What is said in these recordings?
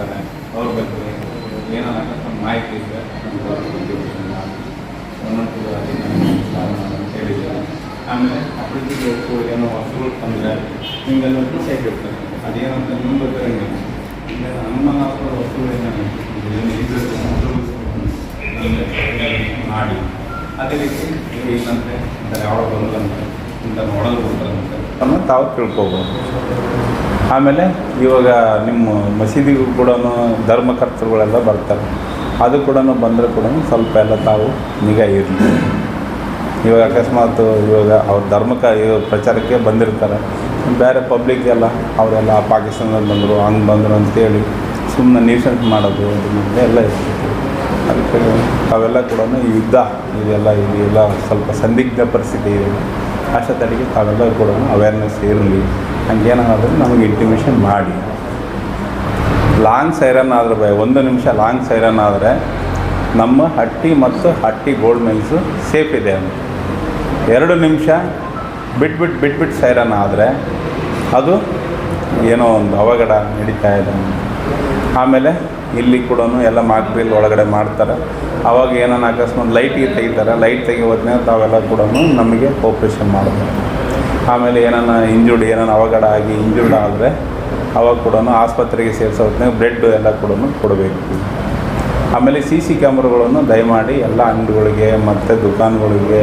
ಇರ್ತಾರೆ ಅವ್ರ ಬಗ್ಗೆ ಏನಾರ ಮಾಹಿತಿ ಇದೆ ಒಂದೊಂದು ಆಮೇಲೆ ಅಭಿವೃದ್ಧಿ ಏನೋ ವಸ್ತುಗಳು ತಂದರೆ ನಿಮಗೆಲ್ಲ ಸೈಟ್ ಇರ್ತಾರೆ ಅದೇನಂತ ನಿಮ್ಮ ಗೊತ್ತಿರಂಗಿಲ್ಲ ಈಗ ನಮ್ಮ ವಸ್ತುಗಳು ಏನಾದ್ರು ಮಾಡಿ ಅದೇ ರೀತಿ ಏನಂತೆ ಯಾವ ಬರೋದಂತೆ ಇಂಥ ನೋಡಲು ತಾವು ತಿಳ್ಕೊಬೋದು. ಆಮೇಲೆ ಇವಾಗ ನಿಮ್ಮ ಮಸೀದಿಗೂ ಕೂಡ ಧರ್ಮಕರ್ತರುಗಳೆಲ್ಲ ಬರ್ತಾರೆ. ಅದು ಕೂಡ ಬಂದರೆ ಕೂಡ ಸ್ವಲ್ಪ ಎಲ್ಲ ತಾವು ನಿಗಾ ಇರಲಿ. ಇವಾಗ ಅಕಸ್ಮಾತ್ ಇವಾಗ ಅವ್ರ ಧರ್ಮಕ ಪ್ರಚಾರಕ್ಕೆ ಬಂದಿರ್ತಾರೆ. ಬೇರೆ ಪಬ್ಲಿಕ್ ಎಲ್ಲ ಅವರೆಲ್ಲ ಪಾಕಿಸ್ತಾನದಲ್ಲಿ ಬಂದರು, ಹಂಗೆ ಬಂದರು ಅಂತೇಳಿ ಸುಮ್ಮನೆ ನ್ಯೂಸೆನ್ಸ್ ಮಾಡೋದು, ಅದು ಇದು ಎಲ್ಲ ಇರ್ತೈತಿ. ಅದಕ್ಕೆ ಅವೆಲ್ಲ ಕೂಡ ಯುದ್ಧ, ಇದೆಲ್ಲ ಇದೆಲ್ಲ ಸ್ವಲ್ಪ ಸಂದಿಗ್ಧ ಪರಿಸ್ಥಿತಿ ಇದೆ. ಅಷ್ಟೊತ್ತಡಿಗೆ ತಾವೆಲ್ಲ ಕೂಡ ಅವೇರ್ನೆಸ್ ಇರಲಿ. ಹಂಗೇನಾದರೂ ನಮಗೆ ಇಂಟಿಮೇಷನ್ ಮಾಡಿ. ಲಾಂಗ್ ಸೈರನ್ ಆದರೆ ಒಂದು ನಿಮಿಷ ಲಾಂಗ್ ಸೈರನ್ ಆದರೆ ನಮ್ಮ ಹಟ್ಟಿ ಮತ್ತು ಹಟ್ಟಿ ಗೋಲ್ಡ್ ಮಿಲ್ಸು ಸೇಫ್ ಇದೆ ಅಂತ. ಎರಡು ನಿಮಿಷ ಬಿಟ್ಬಿಟ್ಟು ಬಿಟ್ಬಿಟ್ಟು ಸೈರನ್ ಆದರೆ ಅದು ಏನೋ ಒಂದು ಅವಘಡ ನಡೀತಾ ಇದೆ ಆಮೇಲೆ ಇಲ್ಲಿ ಕೂಡ ಎಲ್ಲ ಮಾಕ್ರಿಲ್ ಒಳಗಡೆ ಮಾಡ್ತಾರೆ. ಅವಾಗ ಏನಾನ ಅಕಸ್ಮಾತ್ ಲೈಟಿಗೆ ತೆಗಿತಾರೆ. ಲೈಟ್ ತೆಗಿಯೋದನ್ನ ತಾವೆಲ್ಲ ಕೂಡ ನಮಗೆ ಆಪ್ರೇಷನ್ ಮಾಡ್ತಾರೆ. ಆಮೇಲೆ ಏನಾನ ಇಂಜುರ್ಡ್ ಏನಾನ ಅವಘಡ ಆಗಿ ಇಂಜುರ್ಡ್ ಆದರೆ ಅವಾಗ ಕೂಡ ಆಸ್ಪತ್ರೆಗೆ ಸೇರಿಸೋ ಹೊತ್ನ್ಯಾಗ ಬ್ಲಡ್ ಎಲ್ಲ ಕೂಡ ಕೊಡಬೇಕು. ಆಮೇಲೆ ಸಿ ಸಿ ಕ್ಯಾಮ್ರಾಗಳನ್ನು ದಯಮಾಡಿ ಎಲ್ಲ ಅಂಗಡಿಗಳಿಗೆ ಮತ್ತು ದುಕಾನ್ಗಳಿಗೆ,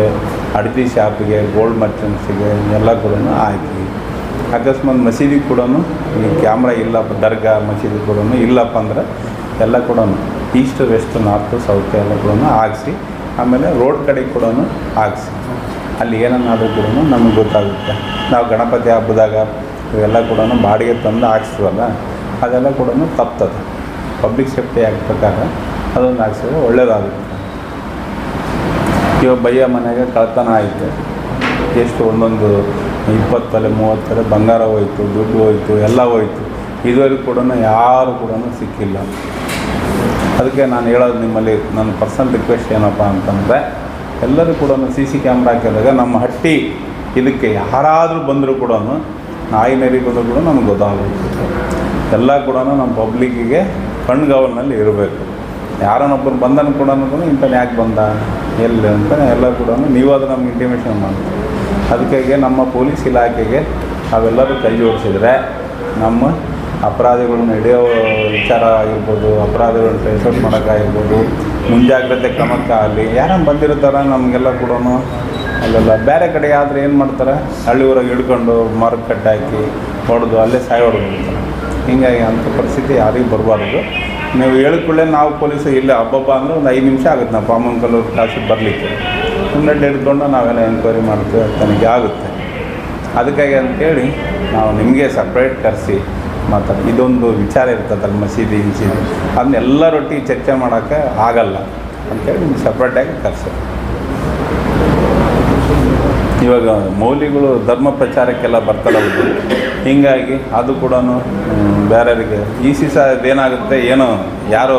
ಅಡತಿ ಶಾಪಿಗೆ ಗೋಲ್ಡ್ ಮರ್ಚೆಂಟ್ಸಿಗೆ ಎಲ್ಲ ಕೂಡ ಹಾಕಿ. ಅಕಸ್ಮಾತ್ ಮಸೀದಿ ಕೂಡ ಈ ಕ್ಯಾಮ್ರಾ ಇಲ್ಲಪ್ಪ, ದರ್ಗಾ ಮಸೀದಿ ಕೂಡ ಇಲ್ಲಪ್ಪ ಅಂದ್ರೆ ಎಲ್ಲ ಕೂಡ ಈಸ್ಟ್, ವೆಸ್ಟ್, ನಾರ್ತ್, ಸೌತ್ ಎಲ್ಲ ಕೂಡ ಹಾಕ್ಸಿ, ಆಮೇಲೆ ರೋಡ್ ಕಡೆ ಕೂಡ ಹಾಕ್ಸಿ. ಅಲ್ಲಿ ಏನನ್ನಾದರೂ ಕೂಡ ನಮಗೆ ಗೊತ್ತಾಗುತ್ತೆ. ನಾವು ಗಣಪತಿ ಹಬ್ಬದಾಗ ಇವೆಲ್ಲ ಕೂಡ ಬಾಡಿಗೆ ತಂದು ಹಾಕ್ಸ್ತೀವಲ್ಲ ಅದೆಲ್ಲ ಕೂಡ ತಪ್ತದೆ. ಪಬ್ಲಿಕ್ ಸೇಫ್ಟಿ ಆಗಿ ಪ್ರಕಾರ ಅದೊಂದು ಹಾಕ್ಸಿದ್ರೆ ಒಳ್ಳೆಯದಾಗುತ್ತೆ ಇವಾಗ ಬಯ್ಯ ಮನೆಗೆ ಕಳ್ತನ ಆಯಿತು. ಎಷ್ಟು ಒಂದೊಂದು ಇಪ್ಪತ್ತು ತಲೆ ಮೂವತ್ತು ತಲೆ ಬಂಗಾರ ಹೋಯ್ತು, ದುಡ್ಡು ಹೋಯ್ತು, ಎಲ್ಲ ಹೋಯ್ತು. ಇದುವರೆಗೂ ಕೂಡ ಯಾರು ಕೂಡ ಸಿಕ್ಕಿಲ್ಲ. ಅದಕ್ಕೆ ನಾನು ಹೇಳೋದು ನಿಮ್ಮಲ್ಲಿ ನನ್ನ ಪರ್ಸನಲ್ ರಿಕ್ವೆಸ್ಟ್ ಏನಪ್ಪ ಅಂತಂದರೆ, ಎಲ್ಲರೂ ಕೂಡ ಸಿ ಸಿ ಕ್ಯಾಮ್ರಾ ಹಾಕಿದಾಗ ನಮ್ಮ ಹಟ್ಟಿ ಇದಕ್ಕೆ ಯಾರಾದರೂ ಬಂದರೂ ಕೂಡ ನಾಯಿ ನರಿ ಬಂದರೂ ಕೂಡ ನಮ್ಗೆ ಗೊತ್ತಾಗುತ್ತೆ. ಎಲ್ಲ ಕೂಡ ನಮ್ಮ ಪಬ್ಲಿಕ್ಕಿಗೆ ಕಣ್ಗಾವಲಿನಲ್ಲಿ ಇರಬೇಕು. ಯಾರನ್ನೊಬ್ಬರು ಬಂದನು ಕೂಡ ಇಂಥದ್ದು ಯಾಕೆ ಬಂದ? ಎಲ್ಲಿ ಅಂತ ಎಲ್ಲ ಕೂಡ ನೀವು ಅದು ನಮ್ಗೆ ಇಂಟಿಮೇಷನ್ ಮಾಡ್ತೀವಿ. ಅದಕ್ಕಾಗಿ ನಮ್ಮ ಪೊಲೀಸ್ ಇಲಾಖೆಗೆ ಅವೆಲ್ಲರೂ ಕೈ ಜೋಡಿಸಿದರೆ ನಮ್ಮ ಅಪರಾಧಿಗಳನ್ನ ಹಿಡಿಯೋ ವಿಚಾರ ಆಗಿರ್ಬೋದು, ಅಪರಾಧಿಗಳನ್ನ ಟ್ರೇಸ್ ಔಟ್ ಮಾಡೋಕ್ಕಾಗಿರ್ಬೋದು, ಮುಂಜಾಗ್ರತೆ ಕ್ರಮಕ್ಕಾಗಲಿ ಯಾರು ಬಂದಿರ್ತಾರೆ ನಮಗೆಲ್ಲ ಕೂಡ ಅಲ್ಲೆಲ್ಲ. ಬೇರೆ ಕಡೆ ಆದರೆ ಏನು ಮಾಡ್ತಾರೆ? ಹಳ್ಳಿ ಊರಾಗ ಹಿಡ್ಕೊಂಡು ಮರಕ್ಕೆ ಕಟ್ಟಾಕಿ ಹೊಡೆದು ಅಲ್ಲೇ ಸಾಯಿ ಹೊಡೆದ್ಬಿಡ್ತಾರೆ ಹೀಗಾಗಿ ಅಂಥ ಪರಿಸ್ಥಿತಿ ಯಾರಿಗೂ ಬರಬಾರ್ದು. ನೀವು ಹೇಳ್ಕೊಳ್ಳೆ ನಾವು ಪೊಲೀಸು ಇಲ್ಲ, ಹಬ್ಬಬ್ಬ ಅಂದರೆ ಒಂದು ಐದು ನಿಮಿಷ ಆಗುತ್ತೆ ನಾವು ಪಾಮನ್ ಕ್ಲಾಸಿಗೆ ಬರಲಿಕ್ಕೆ. ಸುಮ್ಮನೆ ಹಿಡ್ಕೊಂಡು ನಾವೆಲ್ಲ ಎಂಕ್ವೈರಿ ಮಾಡ್ತೀವಿ ತನಿಖೆ ಆಗುತ್ತೆ. ಅದಕ್ಕಾಗಿ ಅಂತೇಳಿ ನಾವು ನಿಮಗೆ ಸಪ್ರೇಟ್ ಕರೆಸಿ ಮಾತಾಡಿ ಇದೊಂದು ವಿಚಾರ ಇರ್ತದಲ್ಲ ಮಸೀದಿ ಮಸೀದಿ ಅದನ್ನೆಲ್ಲರೊಟ್ಟಿಗೆ ಚರ್ಚೆ ಮಾಡೋಕ್ಕೆ ಆಗಲ್ಲ. ಅಂತೇಳಿ ನಿಮ್ಗೆ ಸಪ್ರೇಟಾಗಿ ಕರೆಸಿ ಇವಾಗ ಮೌಲಿಗಳು ಧರ್ಮ ಪ್ರಚಾರಕ್ಕೆಲ್ಲ ಬರ್ತಾರಲ್ಲ ಹೀಗಾಗಿ ಅದು ಕೂಡ ಬೇರೆಯವರಿಗೆ. ಈ ಸಿಸ ಏನಾಗುತ್ತೆ ಏನೋ, ಯಾರು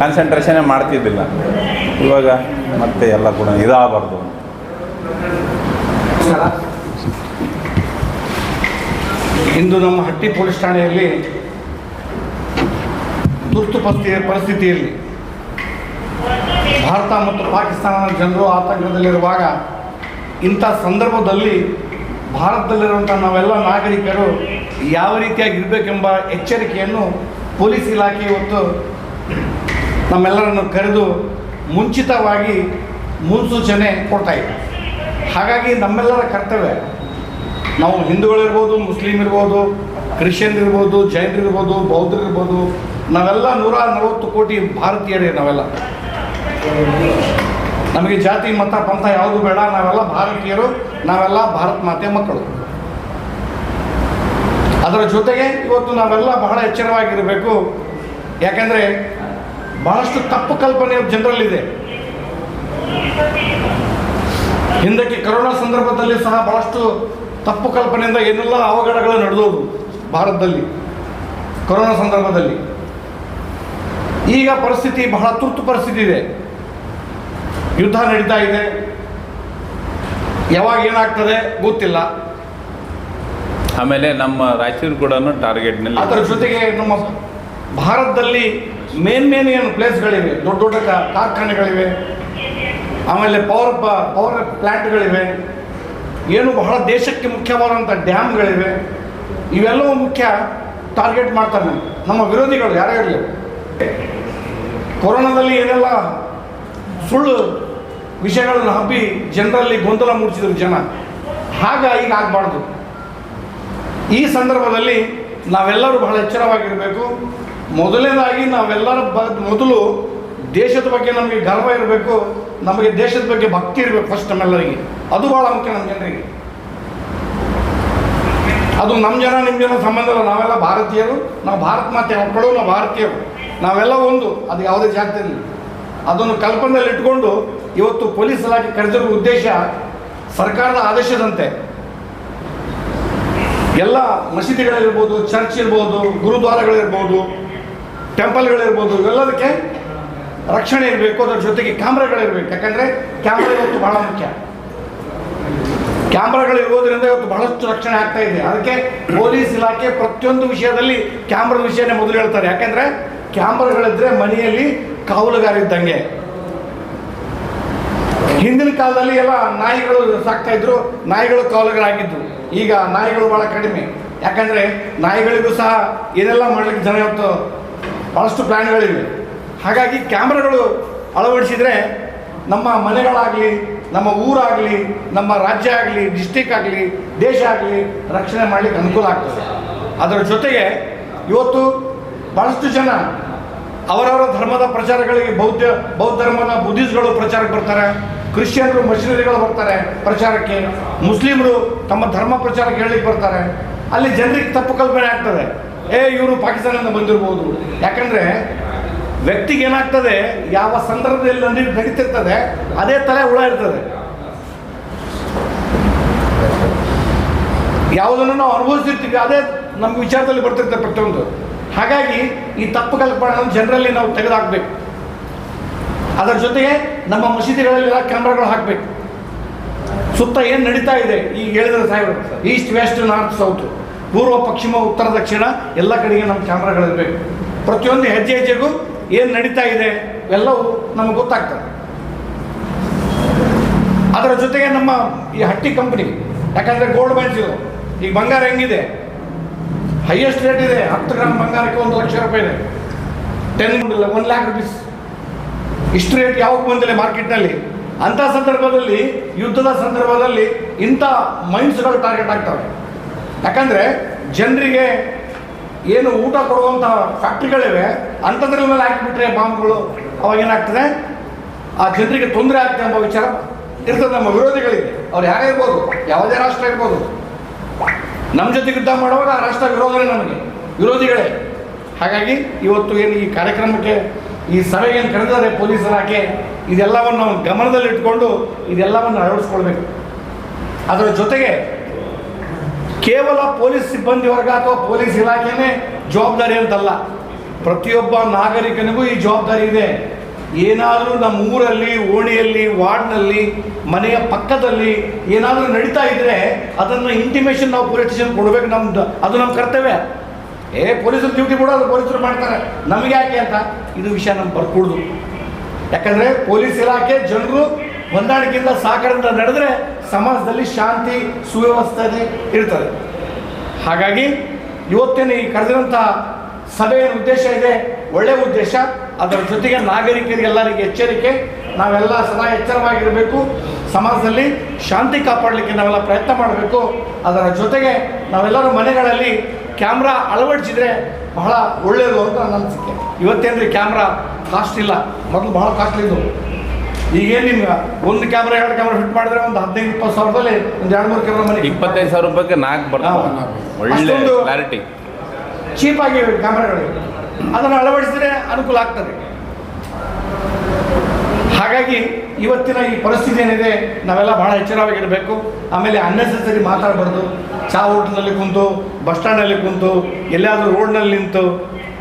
ಕಾನ್ಸಂಟ್ರೇಷನೇ ಮಾಡ್ತಿದ್ದಿಲ್ಲ. ಇವಾಗ ಮತ್ತೆ ಎಲ್ಲ ಕೂಡ ಇದಾಗಬಾರ್ದು. ಇಂದು ನಮ್ಮ ಹಟ್ಟಿ ಪೊಲೀಸ್ ಠಾಣೆಯಲ್ಲಿ ತುರ್ತು ಪರಿಸ್ಥಿತಿ ಪರಿಸ್ಥಿತಿಯಲ್ಲಿ ಭಾರತ ಮತ್ತು ಪಾಕಿಸ್ತಾನದ ಜನರು ಆತಂಕದಲ್ಲಿರುವಾಗ ಇಂಥ ಸಂದರ್ಭದಲ್ಲಿ ಭಾರತದಲ್ಲಿರುವಂಥ ನಾವೆಲ್ಲ ನಾಗರಿಕರು ಯಾವ ರೀತಿಯಾಗಿ ಇರಬೇಕೆಂಬ ಎಚ್ಚರಿಕೆಯನ್ನು ಪೊಲೀಸ್ ಇಲಾಖೆ ಇವತ್ತು ನಮ್ಮೆಲ್ಲರನ್ನು ಕರೆದು ಮುಂಚಿತವಾಗಿ ಮುನ್ಸೂಚನೆ ಕೊಡ್ತಾ ಇದೆ. ಹಾಗಾಗಿ ನಮ್ಮೆಲ್ಲರ ಕರ್ತವ್ಯ ನಾವು ಹಿಂದೂಗಳಿರ್ಬೋದು ಮುಸ್ಲಿಮ್ ಇರ್ಬೋದು, ಕ್ರಿಶ್ಚಿಯನ್ ಇರ್ಬೋದು ಜೈನ್ ಇರ್ಬೋದು, ಬೌದ್ಧರು ಇರ್ಬೋದು, ನಾವೆಲ್ಲ ನೂರ ನಲವತ್ತು ಕೋಟಿ ಭಾರತೀಯರೇ ನಾವೆಲ್ಲ. ನಮಗೆ ಜಾತಿ, ಮತ, ಪಂಥ ಯಾವುದು ಬೇಡ, ನಾವೆಲ್ಲ ಭಾರತೀಯರು, ನಾವೆಲ್ಲ ಭಾರತ ಮಾತೆ ಮಕ್ಕಳು. ಅದರ ಜೊತೆಗೆ ಇವತ್ತು ನಾವೆಲ್ಲ ಬಹಳ ಎಚ್ಚರವಾಗಿರಬೇಕು. ಯಾಕೆಂದರೆ ಬಹಳಷ್ಟು ತಪ್ಪು ಕಲ್ಪನೆ ಜನರಲ್ಲಿದೆ. ಹಿಂದಕ್ಕೆ ಕರೋನಾ ಸಂದರ್ಭದಲ್ಲಿ ಸಹ ಬಹಳಷ್ಟು ತಪ್ಪು ಕಲ್ಪನೆಯಿಂದ ಏನೆಲ್ಲ ಅವಘಡಗಳು ನಡೆದೋದು ಭಾರತದಲ್ಲಿ ಕೊರೋನಾ ಸಂದರ್ಭದಲ್ಲಿ. ಈಗ ಪರಿಸ್ಥಿತಿ ಬಹಳ ತುರ್ತು ಪರಿಸ್ಥಿತಿ ಇದೆ. ಯುದ್ಧ ನಡೀತಾ ಇದೆ. ಯಾವಾಗ ಏನಾಗ್ತದೆ ಗೊತ್ತಿಲ್ಲ. ಆಮೇಲೆ ನಮ್ಮ ರಾಯಚೂರು ಕೂಡ ಟಾರ್ಗೆಟ್ನಲ್ಲಿ ಅದರ ಜೊತೆಗೆ ನಮ್ಮ ಭಾರತದಲ್ಲಿ ಮೇನ್ ಮೇನ್ ಏನು ಪ್ಲೇಸ್ಗಳಿವೆ ದೊಡ್ಡ ದೊಡ್ಡ ಕಾರ್ಖಾನೆಗಳಿವೆ ಆಮೇಲೆ ಪವರ್ ಪವರ್ ಪ್ಲ್ಯಾಂಟ್ಗಳಿವೆ ಏನು ಬಹಳ ದೇಶಕ್ಕೆ ಮುಖ್ಯವಾದಂಥ ಡ್ಯಾಮ್ಗಳಿವೆ, ಇವೆಲ್ಲವೂ ಮುಖ್ಯ ಟಾರ್ಗೆಟ್ ಮಾಡ್ತಾರೆ. ನಮ್ಮ ವಿರೋಧಿಗಳು ಯಾರೇ ಇರಲಿ, ಕೊರೋನಾದಲ್ಲಿ ಏನೆಲ್ಲ ಸುಳ್ಳು ವಿಷಯಗಳನ್ನು ಹಬ್ಬಿ ಜನರಲ್ಲಿ ಗೊಂದಲ ಮೂಡಿಸಿದ್ರು ಜನ ಹಾಗ ಈಗ ಆಗಬಾರ್ದು. ಈ ಸಂದರ್ಭದಲ್ಲಿ ನಾವೆಲ್ಲರೂ ಬಹಳ ಎಚ್ಚರವಾಗಿರಬೇಕು. ಮೊದಲನೇದಾಗಿ ನಾವೆಲ್ಲರ ಬ, ಮೊದಲು ದೇಶದ ಬಗ್ಗೆ ನಮಗೆ ಗರ್ವ ಇರಬೇಕು, ನಮಗೆ ದೇಶದ ಬಗ್ಗೆ ಭಕ್ತಿ ಇರಬೇಕು ಫಸ್ಟ್ ನಮ್ಮೆಲ್ಲರಿಗೆ. ಅದು ಭಾಳ ಮುಖ್ಯ ನಮ್ಮ ಜನರಿಗೆ. ಅದು ನಮ್ಮ ಜನ ನಿಮ್ಮ ಜನ ಸಂಬಂಧ ಇಲ್ಲ. ನಾವೆಲ್ಲ ಭಾರತೀಯರು. ನಾವು ಭಾರತ ಮಾತೆ ಮಕ್ಕಳು ನಾವು ಭಾರತೀಯರು. ನಾವೆಲ್ಲ ಒಂದು. ಅದು ಯಾವುದೇ ಜಾತಿಯಲ್ಲಿ ಅದನ್ನು ಕಲ್ಪನೆಯಲ್ಲಿ ಇಟ್ಕೊಂಡು ಇವತ್ತು ಪೊಲೀಸ್ ಇಲಾಖೆ ಕರೆದಿರುವ ಉದ್ದೇಶ ಸರ್ಕಾರದ ಆದೇಶದಂತೆ. ಎಲ್ಲ ಮಸೀದಿಗಳಿರ್ಬೋದು, ಚರ್ಚ್ ಇರ್ಬೋದು, ಗುರುದ್ವಾರಗಳಿರ್ಬೋದು, ಟೆಂಪಲ್ಗಳಿರ್ಬೋದು, ಇವೆಲ್ಲದಕ್ಕೆ ರಕ್ಷಣೆ ಇರಬೇಕು. ಅದರ ಜೊತೆಗೆ ಕ್ಯಾಮ್ರಾಗಳಿರ್ಬೇಕು. ಯಾಕಂದರೆ ಕ್ಯಾಮ್ರಾ ಇವತ್ತು ಭಾಳ ಮುಖ್ಯ. ಕ್ಯಾಮ್ರಾಗಳು ಇರೋದ್ರಿಂದ ಇವತ್ತು ಬಹಳಷ್ಟು ರಕ್ಷಣೆ ಆಗ್ತಾ ಇದೆ. ಅದಕ್ಕೆ ಪೊಲೀಸ್ ಇಲಾಖೆ ಪ್ರತಿಯೊಂದು ವಿಷಯದಲ್ಲಿ ಕ್ಯಾಮ್ರಾದ ವಿಷಯನೇ ಮೊದಲು ಹೇಳ್ತಾರೆ. ಯಾಕಂದ್ರೆ ಕ್ಯಾಮ್ರಾಗಳಿದ್ರೆ ಮನೆಯಲ್ಲಿ ಕಾವಲುಗಾರ ಇದ್ದಂಗೆ. ಹಿಂದಿನ ಕಾಲದಲ್ಲಿ ಎಲ್ಲ ನಾಯಿಗಳು ಸಾಕ್ತಾ ಇದ್ರು, ನಾಯಿಗಳು ಕಾವಲುಗಳಾಗಿದ್ದು ಈಗ ನಾಯಿಗಳು ಬಹಳ ಕಡಿಮೆ. ಯಾಕಂದ್ರೆ ನಾಯಿಗಳಿಗೂ ಸಹ ಏನೆಲ್ಲ ಮಾಡ್ಲಿಕ್ಕೆ ಜನ ಇವತ್ತು ಬಹಳಷ್ಟು ಪ್ಲ್ಯಾನ್ಗಳಿವೆ ಹಾಗಾಗಿ ಕ್ಯಾಮ್ರಾಗಳು ಅಳವಡಿಸಿದರೆ ನಮ್ಮ ಮನೆಗಳಾಗಲಿ ನಮ್ಮ ಊರಾಗಲಿ, ನಮ್ಮ ರಾಜ್ಯ ಆಗಲಿ ಡಿಸ್ಟಿಕ್ ಆಗಲಿ, ದೇಶ ಆಗಲಿ ರಕ್ಷಣೆ ಮಾಡಲಿಕ್ಕೆ ಅನುಕೂಲ ಆಗ್ತದೆ. ಅದರ ಜೊತೆಗೆ ಇವತ್ತು ಭಾಳಷ್ಟು ಜನ ಅವರವರ ಧರ್ಮದ ಪ್ರಚಾರಗಳಿಗೆ ಬೌದ್ಧ ಬೌದ್ಧ ಧರ್ಮದ ಬುದ್ಧಿಸ್ಟ್ಗಳು ಪ್ರಚಾರಕ್ಕೆ ಬರ್ತಾರೆ, ಕ್ರಿಶ್ಚಿಯನ್ರು, ಮಷಿನರಿಗಳು ಬರ್ತಾರೆ ಪ್ರಚಾರಕ್ಕೆ, ಮುಸ್ಲಿಮರು ತಮ್ಮ ಧರ್ಮ ಪ್ರಚಾರಕ್ಕೆ ಹೇಳಲಿಕ್ಕೆ ಬರ್ತಾರೆ. ಅಲ್ಲಿ ಜನರಿಗೆ ತಪ್ಪು ಕಲ್ಪನೆ ಆಗ್ತದೆ. ಏ, ಇವರು ಪಾಕಿಸ್ತಾನದಿಂದ ಬಂದಿರ್ಬೋದು. ಯಾಕಂದ್ರೆ ವ್ಯಕ್ತಿಗೆ ಏನಾಗ್ತದೆ, ಯಾವ ಸಂದರ್ಭದಲ್ಲಿ ನೀರು ನಡೀತಿರ್ತದೆ ಅದೇ ತಲೆ ಹುಳ ಇರ್ತದೆ. ಯಾವುದನ್ನು ನಾವು ಅನುಭವಿಸಿರ್ತೀವಿ, ಅದೇ ನಮ್ಮ ವಿಚಾರದಲ್ಲಿ ಬರ್ತಿರ್ತದೆ ಪ್ರತಿಯೊಂದು. ಹಾಗಾಗಿ ಈ ತಪ್ಪು ಕಲ್ಪನೆಗಳನ್ನು ಜನರಲ್ಲಿ ನಾವು ತೆಗೆದುಹಾಕ್ಬೇಕು ಅದರ ಜೊತೆಗೆ ನಮ್ಮ ಮಸೀದಿಗಳಲ್ಲೆಲ್ಲ ಕ್ಯಾಮ್ರಾಗಳು ಹಾಕಬೇಕು. ಸುತ್ತ ಏನು ನಡೀತಾ ಇದೆ ಈಗ ಹೇಳಿದ್ರೆ ಸಾಹೇಬರು, ಈಸ್ಟ್, ವೆಸ್ಟ್, ನಾರ್ತ್, ಸೌತ್, ಪೂರ್ವ, ಪಶ್ಚಿಮ, ಉತ್ತರ, ದಕ್ಷಿಣ, ಎಲ್ಲ ಕಡೆಗೆ ನಮ್ಮ ಕ್ಯಾಮ್ರಾಗಳಿರಬೇಕು ಪ್ರತಿಯೊಂದು ಹೆಜ್ಜೆ ಹೆಜ್ಜೆಗೂ ಏನು ನಡೀತಾ ಇದೆ ಎಲ್ಲವೂ ನಮಗೆ ಗೊತ್ತಾಗ್ತದೆ. ಅದರ ಜೊತೆಗೆ ನಮ್ಮ ಈ ಹಟ್ಟಿ ಕಂಪ್ನಿ ಯಾಕಂದರೆ ಗೋಲ್ಡ್ ಮೈನ್ಸ್ ಇದು, ಈಗ ಬಂಗಾರ ಹೆಂಗಿದೆ? ಹೈಯೆಸ್ಟ್ ರೇಟ್ ಇದೆ, ಹತ್ತು ಗ್ರಾಮ್ ಬಂಗಾರಕ್ಕೆ ಒಂದು ಲಕ್ಷ ರೂಪಾಯಿ ಇದೆ. ಟೆನ್ ಇಲ್ಲ ಒನ್ ಲ್ಯಾಕ್ ರುಪೀಸ್ ಇಷ್ಟು ರೇಟ್ ಯಾವಾಗ ಬಂದಿಲ್ಲ ಮಾರ್ಕೆಟ್ನಲ್ಲಿ? ಅಂಥ ಸಂದರ್ಭದಲ್ಲಿ, ಯುದ್ಧದ ಸಂದರ್ಭದಲ್ಲಿ ಇಂಥ ಮೈನ್ಸ್ಗಳು ಟಾರ್ಗೆಟ್ ಆಗ್ತವೆ. ಯಾಕಂದರೆ, ಜನರಿಗೆ ಏನು ಊಟ ಕೊಡುವಂಥ ಫ್ಯಾಕ್ಟ್ರಿಗಳಿವೆ ಅಂಥದ್ರ ಮೇಲೆ ಹಾಕಿಬಿಟ್ರೆ ಬಾಂಬ್ಗಳು ಅವಾಗ ಏನಾಗ್ತದೆ? ಆ ಜನರಿಗೆ ತೊಂದರೆ ಆಗ್ತದೆ ಎಂಬ ವಿಚಾರ ಇರ್ತದೆ, ನಮ್ಮ ವಿರೋಧಿಗಳಿಗೆ ಅವ್ರು ಯಾರೇ ಇರ್ಬೋದು, ಯಾವುದೇ ರಾಷ್ಟ್ರ ಇರ್ಬೋದು. ನಮ್ಮ ಜೊತೆ ಯುದ್ಧ ಮಾಡುವಾಗ ಆ ರಾಷ್ಟ್ರ ವಿರೋಧನೇ ನಮಗೆ, ವಿರೋಧಿಗಳೇ. ಹಾಗಾಗಿ ಇವತ್ತು ಏನು ಈ ಕಾರ್ಯಕ್ರಮಕ್ಕೆ, ಈ ಸಭೆಗೆ ಏನು ಕರೆದಿದ್ದಾರೆ ಪೊಲೀಸ್ ಇಲಾಖೆ ಇದೆಲ್ಲವನ್ನು ನಾವು ಗಮನದಲ್ಲಿ ಇಟ್ಕೊಂಡು ಇದೆಲ್ಲವನ್ನು ಅಳವಡಿಸ್ಕೊಳ್ಬೇಕು. ಅದರ ಜೊತೆಗೆ ಕೇವಲ ಪೊಲೀಸ್ ಸಿಬ್ಬಂದಿ ವರ್ಗ ಅಥವಾ ಪೊಲೀಸ್ ಇಲಾಖೆನೇ ಜವಾಬ್ದಾರಿ ಅಂತಲ್ಲ. ಪ್ರತಿಯೊಬ್ಬ ನಾಗರಿಕನಿಗೂ ಈ ಜವಾಬ್ದಾರಿ ಇದೆ. ಏನಾದರೂ ನಮ್ಮ ಊರಲ್ಲಿ, ಓಣಿಯಲ್ಲಿ, ವಾರ್ಡ್ನಲ್ಲಿ, ಮನೆಯ ಪಕ್ಕದಲ್ಲಿ ಏನಾದರೂ ನಡೀತಾ ಇದ್ರೆ ಅದನ್ನು ಇಂಟಿಮೇಷನ್ ನಾವು ಪೊಲೀಸ್ ಸ್ಟೇಷನ್ ಕೊಡಬೇಕು ನಮ್ದು. ಅದು ನಮ್ಮ ಕರ್ತವ್ಯ. ಏ, ಪೊಲೀಸರು ಡ್ಯೂಟಿ ಅದು ಪೊಲೀಸರು ಮಾಡ್ತಾರೆ. ನಮಗೆ ಯಾಕೆ ಅಂತ? ಇದು ವಿಷಯ ನಮ್ಗೆ ಬರ್ಕೂಡ್ದು. ಯಾಕಂದರೆ ಪೊಲೀಸ್ ಇಲಾಖೆ ಜನರು ಹೊಂದಾಣಿಕೆಯಿಂದ ಸಾಗರದಿಂದ ನಡೆದರೆ ಸಮಾಜದಲ್ಲಿ ಶಾಂತಿ ಸುವ್ಯವಸ್ಥೆ ಇರ್ತದೆ. ಹಾಗಾಗಿ ಇವತ್ತಿನ ಈ ಕರೆದಿರುವಂಥ ಸಭೆಯ ಉದ್ದೇಶ ಇದೆ ಒಳ್ಳೆಯ ಉದ್ದೇಶ. ಅದರ ಜೊತೆಗೆ ನಾಗರಿಕರಿಗೆ ಎಲ್ಲರಿಗೆ ಎಚ್ಚರಿಕೆ. ನಾವೆಲ್ಲ ಸದಾ ಎಚ್ಚರವಾಗಿರಬೇಕು. ಸಮಾಜದಲ್ಲಿ ಶಾಂತಿ ಕಾಪಾಡಲಿಕ್ಕೆ ನಾವೆಲ್ಲ ಪ್ರಯತ್ನ ಮಾಡಬೇಕು. ಅದರ ಜೊತೆಗೆ ನಾವೆಲ್ಲರೂ ಮನೆಗಳಲ್ಲಿ ಕ್ಯಾಮ್ರಾ ಅಳವಡಿಸಿದರೆ ಬಹಳ ಒಳ್ಳೆಯದು ಅಂತ ನನ್ನ ಅನಿಸಿಕೆ. ಇವತ್ತೇನ್ರಿ ಕ್ಯಾಮ್ರಾ? ಕಾಸ್ಟ್ ಇಲ್ಲ. ಮೊದಲು ಬಹಳ ಕಾಸ್ಟ್ಲಿ ಇದು ಈಗೇನು ನಿಮ್ಗೆ ಒಂದು ಕ್ಯಾಮ್ರಾ ಎರಡು ಕ್ಯಾಮ್ರಾ ಫಿಟ್ ಮಾಡಿದ್ರೆ ಒಂದು ಹದಿನೈದು ಇಪ್ಪತ್ತು ಸಾವಿರದಲ್ಲಿ ಒಂದು ಎರಡು ಮೂರು ಕ್ಯಾಮ್ರಾ ಮನೆ ಇಪ್ಪತ್ತೈದು ಸಾವಿರ ರೂಪಾಯಿಗೆ ನಾಲ್ಕು ಬರ್ತಾವೆ. ಒಳ್ಳೆ ಅಷ್ಟೊಂದು- ಕ್ಲಾರಿಟಿ ಚೀಪ್ ಆಗಿ ಕ್ಯಾಮ್ರಾಗಳು ಅದನ್ನು ಅಳವಡಿಸಿದ್ರೆ ಅನುಕೂಲ ಆಗ್ತದೆ. ಹಾಗಾಗಿ ಇವತ್ತಿನ ಈ ಪರಿಸ್ಥಿತಿ ಏನಿದೆ ನಾವೆಲ್ಲ ಬಹಳ ಎಚ್ಚರವಾಗಿರಬೇಕು ಆಮೇಲೆ ಅನ್ನೆಸೆಸರಿ ಮಾತಾಡಬಾರ್ದು. ಚಾ ಊಟದಲ್ಲಿ ಕುಂತು ಬಸ್ ಸ್ಟ್ಯಾಂಡಲ್ಲಿ ಕುಂತು ಎಲ್ಲಾದರೂ ರೋಡ್ನಲ್ಲಿ ನಿಂತು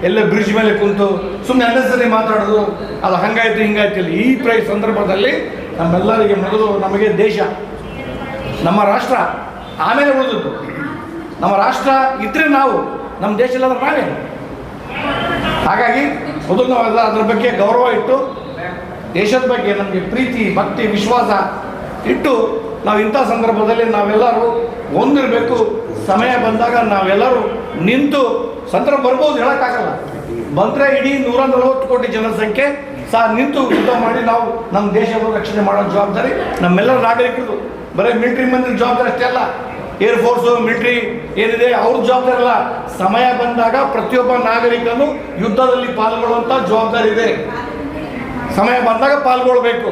ಎಲ್ಲ ಬ್ರಿಡ್ಜ್ ಮೇಲೆ ಕುಂತು ಸುಮ್ಮನೆ ಅನ್ನೆಸರಿ ಮಾತಾಡೋದು. ಅದು ಹಂಗಾಯ್ತು, ಹಿಂಗಾಯ್ತು ಇಲ್ಲ ಈ ಪ್ರೈ, ಸಂದರ್ಭದಲ್ಲಿ ನಮ್ಮೆಲ್ಲರಿಗೆ ಮೊದಲು ನಮಗೆ ದೇಶ, ನಮ್ಮ ರಾಷ್ಟ್ರ ಆಮೇಲೆ ಉಳಿದದ್ದು. ನಮ್ಮ ರಾಷ್ಟ್ರ ಇದ್ರೆ ನಾವು, ನಮ್ಮ ದೇಶ ಇಲ್ಲದ್ರೆ ನಾವೇ. ಹಾಗಾಗಿ ಮೊದಲು ನಾವೆಲ್ಲ ಅದ್ರ ಬಗ್ಗೆ ಗೌರವ ಇಟ್ಟು, ದೇಶದ ಬಗ್ಗೆ ನಮಗೆ ಪ್ರೀತಿ, ಭಕ್ತಿ, ವಿಶ್ವಾಸ ಇಟ್ಟು ನಾವು ಇಂಥ ಸಂದರ್ಭದಲ್ಲಿ ನಾವೆಲ್ಲರೂ ಒಂದಿರಬೇಕು. ಸಮಯ ಬಂದಾಗ ನಾವೆಲ್ಲರೂ ನಿಂತು ಸಂತ್ರ ಬರ್ಬೋದು ಹೇಳೋಕ್ಕಾಗಲ್ಲ. ಬಂದರೆ ಇಡೀ ನೂರ ನಲವತ್ತು ಕೋಟಿ ಜನಸಂಖ್ಯೆ ಸಹ ನಿಂತು ಯುದ್ಧ ಮಾಡಿ ನಾವು ನಮ್ಮ ದೇಶವನ್ನು ರಕ್ಷಣೆ ಮಾಡೋ ಜವಾಬ್ದಾರಿ ನಮ್ಮೆಲ್ಲರ ನಾಗರಿಕರು ಬರೀ ಮಿಲಿಟ್ರಿ ಮಂದಿ ಜವಾಬ್ದಾರಿ ಅಷ್ಟೇ ಅಲ್ಲ. ಏರ್ ಮಿಲಿಟ್ರಿ ಏನಿದೆ, ಅವ್ರ ಜವಾಬ್ದಾರಿ ಅಲ್ಲ. ಸಮಯ ಬಂದಾಗ ಪ್ರತಿಯೊಬ್ಬ ನಾಗರಿಕನು ಯುದ್ಧದಲ್ಲಿ ಪಾಲ್ಗೊಳ್ಳುವಂಥ ಜವಾಬ್ದಾರಿ ಇದೆ. ಸಮಯ ಬಂದಾಗ ಪಾಲ್ಗೊಳ್ಬೇಕು.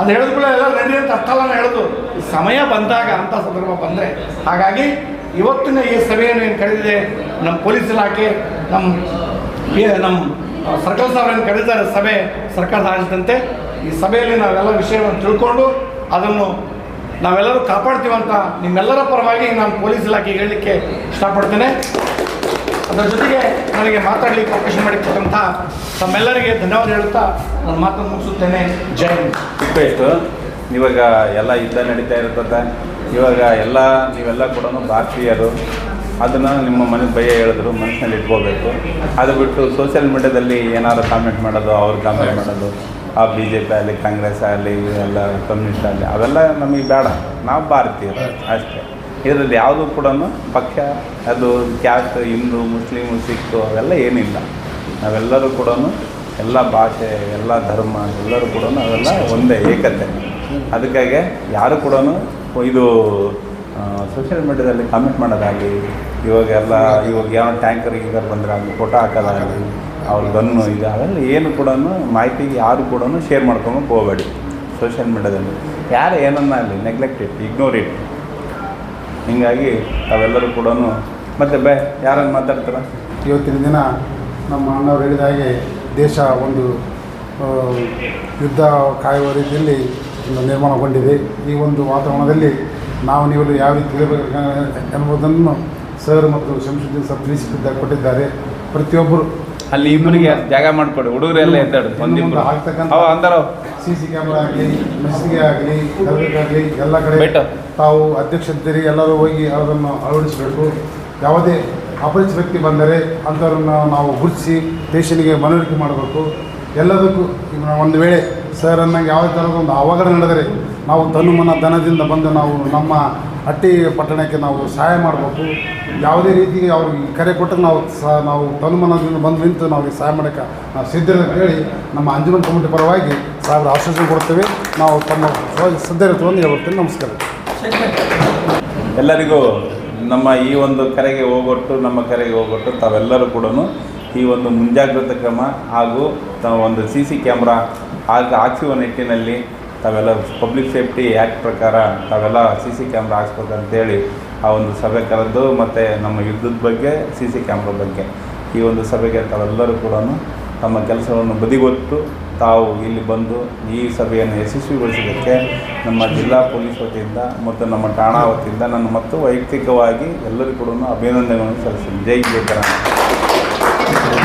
ಅದು ಹೇಳಿದ ಕೂಡ ಎಲ್ಲ ನಡಿ ಅಂತ ನಾನು ಹೇಳೋದು. ಸಮಯ ಬಂದಾಗ ಅಂತ ಸಂದರ್ಭ ಬಂದರೆ, ಹಾಗಾಗಿ ಇವತ್ತಿನ ಈ ಸಭೆಯನ್ನು ಏನು ಕರೆದಿದೆ, ನಮ್ಮ ಪೊಲೀಸ್ ಇಲಾಖೆ, ನಮ್ಮ ನಮ್ಮ ಸರ್ಕಲ್ ಸಭೆಯನ್ನು ಕರೆದಿದ್ದಾರೆ ಸಭೆ ಸರ್ಕಾರ ಆಡಳಿತಂತೆ ಈ ಸಭೆಯಲ್ಲಿ ನಾವೆಲ್ಲ ವಿಷಯವನ್ನು ತಿಳ್ಕೊಂಡು ಅದನ್ನು ನಾವೆಲ್ಲರೂ ಕಾಪಾಡ್ತೀವಂತ ನಿಮ್ಮೆಲ್ಲರ ಪರವಾಗಿ ನಾನು ಪೊಲೀಸ್ ಇಲಾಖೆಗೆ ಹೇಳಲಿಕ್ಕೆ ಇಷ್ಟಪಡ್ತೇನೆ. ಅದರ ಜೊತೆಗೆ ನನಗೆ ಮಾತಾಡಲಿಕ್ಕೆ ಅವಕಾಶ ಮಾಡಿಕೊಟ್ಟಂಥ ತಮ್ಮೆಲ್ಲರಿಗೆ ಧನ್ಯವಾದ ಹೇಳುತ್ತಾ ನಾನು ಮಾತನ್ನು ಮುಗಿಸುತ್ತೇನೆ. ಜೈ ಹಿಂದ್. ಇವಾಗ ಎಲ್ಲ ಯುದ್ಧ ನಡೀತಾ ಇರ್ತದೆ ಇವಾಗ ಎಲ್ಲ ನೀವೆಲ್ಲ ಕೂಡ ಭಾರತೀಯರು. ಅದನ್ನು ನಿಮ್ಮ ಮನಸ್ಸು ಭಯ ಹೇಳಿದ್ರು, ಮನಸ್ಸಿನಲ್ಲಿ ಇಟ್ಕೋಬೇಕು. ಅದು ಬಿಟ್ಟು ಸೋಷಿಯಲ್ ಮೀಡ್ಯಾದಲ್ಲಿ ಏನಾದ್ರು ಕಾಮೆಂಟ್ ಮಾಡೋದು, ಅವ್ರು ಕಾಮೆಂಟ್ ಮಾಡೋದು. ಆ ಬಿ ಜೆ ಪಿ ಆಗಲಿ ಕಾಂಗ್ರೆಸ್ ಆಗಲಿ ಎಲ್ಲ ಕಮ್ಯುನಿಸ್ಟ್ ಆಗಲಿ ಅವೆಲ್ಲ ನಮಗೆ ಬೇಡ. ನಾವು ಭಾರತೀಯರು ಅಷ್ಟೇ. ಇದರಲ್ಲಿ ಯಾವುದು ಕೂಡ ಪಕ್ಷ, ಅದು ಕ್ಯಾಸ್ಟ್ ಹಿಂದೂ, ಮುಸ್ಲಿಮ್ ಸಿಖ್ ಅವೆಲ್ಲ ಏನಿಲ್ಲ. ನಾವೆಲ್ಲರೂ ಕೂಡ ಎಲ್ಲ ಭಾಷೆ, ಎಲ್ಲ ಧರ್ಮ, ಎಲ್ಲರೂ ಕೂಡ ಅವೆಲ್ಲ ಒಂದೇ ಏಕತೆ. ಅದಕ್ಕಾಗಿ ಯಾರು ಕೂಡ ಇದು ಸೋಷಿಯಲ್ ಮೀಡ್ಯಾದಲ್ಲಿ ಕಾಮೆಂಟ್ ಮಾಡೋದಾಗಲಿ, ಇವಾಗ ಎಲ್ಲ, ಇವಾಗ ಯಾವ ಟ್ಯಾಂಕರ್ ಗೀಕರ್ ಬಂದರೆ ಅಲ್ಲಿ ಫೋಟೋ ಹಾಕೋದಾಗಲಿ, ಅವ್ರ ಗನ್ನು ಇದು ಏನು ಕೂಡ ಮಾಹಿತಿ ಯಾರು ಕೂಡ ಶೇರ್ ಮಾಡ್ಕೊಂಡು ಹೋಗಬೇಡಿ ಸೋಷಿಯಲ್ ಮೀಡ್ಯಾದಲ್ಲಿ ಯಾರು ಏನನ್ನ ಅಲ್ಲಿ ನೆಗ್ಲೆಕ್ಟ್ ಇಟ್ಟು ಇಗ್ನೋರ್ ಇಟ್ಟು ಹೀಗಾಗಿ ತಾವೆಲ್ಲರೂ ಕೂಡ ಮತ್ತೆ ಬೇ, ಯಾರನ್ನು ಮಾತಾಡ್ತಾರ? ಇವತ್ತಿನ ದಿನ ನಮ್ಮ ಅಣ್ಣವ್ರು ಹೇಳಿದ ಹಾಗೆ ದೇಶ ಒಂದು ಯುದ್ಧ ಕಾಯುವ ರೀತಿಯಲ್ಲಿ ನಿರ್ಮಾಣಗೊಂಡಿದೆ. ಈ ಒಂದು ವಾತಾವರಣದಲ್ಲಿ ನಾವು ನೀವು ಯಾವ ರೀತಿ ಇರಬೇಕು ಎಂಬುದನ್ನು ಸರ್ ಮತ್ತು ಶಂಶುದ್ದೀನ್ ಸರ್ ತಿಳಿಸಿದ್ದ ಕೊಟ್ಟಿದ್ದಾರೆ. ಪ್ರತಿಯೊಬ್ಬರು ಅಲ್ಲಿ ಇಬ್ಬರಿಗೆ ಜಾಗ ಮಾಡಿಕೊಡಿ. ಹುಡುಗರೆಲ್ಲ ಎದ್ದಾಡು ಇನ್ನು ಒಂದಿಬ್ಬರು ಅಂದರು. ಸಿ ಸಿ ಕ್ಯಾಮ್ರಾ ಆಗಲಿ ಮೆಸ್ಸಿಗೆ ಆಗಲಿ ಆಗಲಿ ಎಲ್ಲ ಕಡೆ ತಾವು ಅಧ್ಯಕ್ಷರಿದ್ದೀರಿ. ಎಲ್ಲರೂ ಹೋಗಿ ಅದನ್ನು ಅಳವಡಿಸಬೇಕು. ಯಾವುದೇ ಅಪರಿಚಿತ ವ್ಯಕ್ತಿ ಬಂದರೆ ಅಂಥವ್ರನ್ನ ನಾವು ಗುರುತಿಸಿ ಸ್ಟೇಷನಿಗೆ ಮನವರಿಕೆ ಮಾಡಬೇಕು. ಎಲ್ಲದಕ್ಕೂ ಒಂದು ವೇಳೆ ಸರ್ ಅನ್ನಂಗೆ ಯಾವುದೇ ಥರದ ಒಂದು ಅವಘಡ ನಡೆದರೆ ನಾವು ತನುಮನ ಧನದಿಂದ ಬಂದು ನಾವು ನಮ್ಮ ಹಟ್ಟಿ ಪಟ್ಟಣಕ್ಕೆ ನಾವು ಸಹಾಯ ಮಾಡಬೇಕು. ಯಾವುದೇ ರೀತಿ ಅವ್ರಿಗೆ ಕರೆ ಕೊಟ್ಟರೆ ನಾವು ಸಹ ನಾವು ತನುಮನದಿಂದ ಬಂದು ನಿಂತು ನಾವು ಸಹಾಯ ಮಾಡೋಕ್ಕೆ ನಾವು ಸಿದ್ಧರು ಅಂತ ಹೇಳಿ ನಮ್ಮ ಅಂಜುಮನ್ ಕಮಿಟಿ ಪರವಾಗಿ ಸಾವಿರ ಆಶ್ವಾಸನೆ ಕೊಡ್ತೇವೆ. ನಾವು ತಮ್ಮ ಸಿದ್ಧರಿರ್ತೀವಿ ಹೇಳ್ತೇನೆ ನಮಸ್ಕಾರ. ಎಲ್ಲರಿಗೂ ನಮ್ಮ ಈ ಒಂದು ಕರೆಗೆ ಹೋಗೊಟ್ಟು, ನಮ್ಮ ಕರೆಗೆ ಹೋಗೊಟ್ಟು ತಾವೆಲ್ಲರೂ ಕೂಡ ಈ ಒಂದು ಮುಂಜಾಗ್ರತಾ ಕ್ರಮ ಹಾಗೂ ಒಂದು ಸಿ ಸಿ ಕ್ಯಾಮ್ರಾ ಹಾಕಿ ಹಾಕಿಸುವ ನಿಟ್ಟಿನಲ್ಲಿ ತಾವೆಲ್ಲ ಪಬ್ಲಿಕ್ ಸೇಫ್ಟಿ ಆ್ಯಕ್ಟ್ ಪ್ರಕಾರ ತಾವೆಲ್ಲ ಸಿ ಸಿ ಕ್ಯಾಮ್ರಾ ಹಾಕ್ಸ್ಬೇಕಂತೇಳಿ ಆ ಒಂದು ಸಭೆ ಕರೆದು ಮತ್ತು ನಮ್ಮ ಯುದ್ಧದ ಬಗ್ಗೆ ಸಿ ಸಿ ಕ್ಯಾಮ್ರಾ ಬಗ್ಗೆ ಈ ಒಂದು ಸಭೆಗೆ ತಾವೆಲ್ಲರೂ ಕೂಡ ತಮ್ಮ ಕೆಲಸವನ್ನು ಬದಿಗೊತ್ತು ತಾವು ಇಲ್ಲಿ ಬಂದು ಈ ಸಭೆಯನ್ನು ಯಶಸ್ವಿಗೊಳಿಸೋದಕ್ಕೆ ನಮ್ಮ ಜಿಲ್ಲಾ ಪೊಲೀಸ್ ವತಿಯಿಂದ ಮತ್ತು ನಮ್ಮ ಠಾಣಾ ವತಿಯಿಂದ ನಾನು ಮತ್ತು ವೈಯಕ್ತಿಕವಾಗಿ ಎಲ್ಲರಿಗೂ ಕೂಡ ಅಭಿನಂದನೆಗಳನ್ನು ಸಲ್ಲಿಸ್ತೀನಿ. ಜೈ ಜೈ ಕರ್ನಾಟಕ